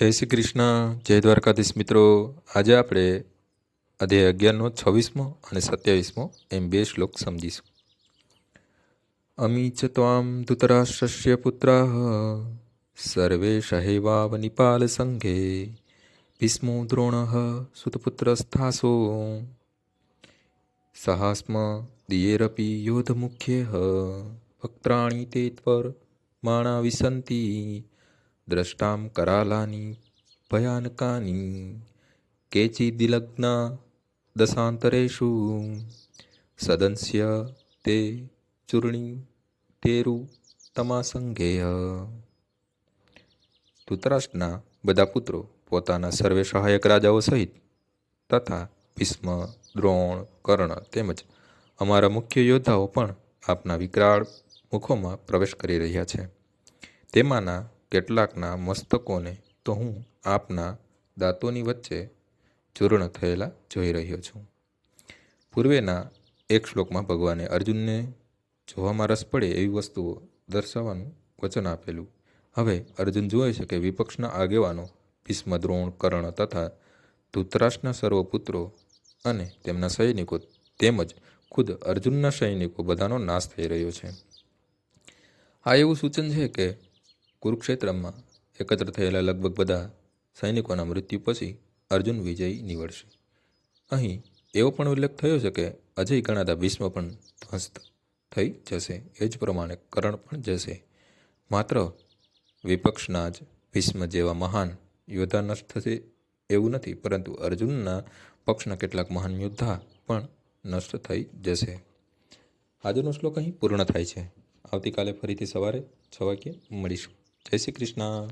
જય શ્રી કૃષ્ણ, જય દ્વારકાધીશ મિત્રો. આજે આપણે અધ્યાય અગિયારનો, છવ્વીસમો અને સત્યાવીસમો એમ બે શ્લોક સમજીશું. અમી ચ ત્વામ ધૃતરાષ્ટ્રસ્ય પુત્રાઃ, સર્વે સહેવાવ નિપાલ સંઘે, ભીષ્મો દ્રોણઃ સુતપુત્રસ્થાસો. સહાસ્મ દિયેરપી યોધમુખ્યઃ વક્ત્રાણી તે ત્વર માણા વિસંતી. દ્રષ્ટામ કરાલાની, ભયાનકાની કેચિદિલગ્ના દશાંતરેશુ. સદંસ્ય તે ચૂર્ણી તેરુ તમાસંગેય ધૃતરાષ્ટ્રના બધા પુત્રો પોતાના સર્વે સહાયક રાજાઓ સહિત તથા ભીષ્મ, દ્રોણ, કર્ણ તેમજ અમારા મુખ્ય યોદ્ધાઓ પણ આપના વિકરાળ મુખોમાં પ્રવેશ કરી રહ્યા છે. તેમાંના કેટલાકના મસ્તકોને તો હું આપના દાંતોની વચ્ચે ચૂર્ણ થયેલા જોઈ રહ્યો છું. પૂર્વેના એક શ્લોકમાં ભગવાને અર્જુનને જોવામાં રસ પડે એવી વસ્તુઓ દર્શાવવાનું વચન આપેલું. હવે અર્જુન જુએ છે કે વિપક્ષના આગેવાનો ભીષ્મ, દ્રોણ, કર્ણ તથા ધૃતરાષ્ટ્રના સર્વ પુત્રો અને તેમના સૈનિકો તેમજ ખુદ અર્જુનના સૈનિકો બધાનો નાશ થઈ રહ્યો છે. આ એવું સૂચન છે કે કુરુક્ષેત્રમાં એકત્ર થયેલા લગભગ બધા સૈનિકોના મૃત્યુ પછી અર્જુન વિજય નીવડશે. અહીં એવો પણ ઉલ્લેખ થયો છે કે અજય ગણાતા ભીષ્મ પણ ધ્વસ્ત થઈ જશે. એ જ પ્રમાણે કરણ પણ જશે. માત્ર વિપક્ષના જ ભીષ્મ જેવા મહાન યોદ્ધા નષ્ટ થશે એવું નથી, પરંતુ અર્જુનના પક્ષના કેટલાક મહાન યોદ્ધા પણ નષ્ટ થઈ જશે. આજનો શ્લોક અહીં પૂર્ણ થાય છે. આવતીકાલે ફરીથી સવારે છ વાગ્યે મળીશું. જય શ્રી કૃષ્ણ.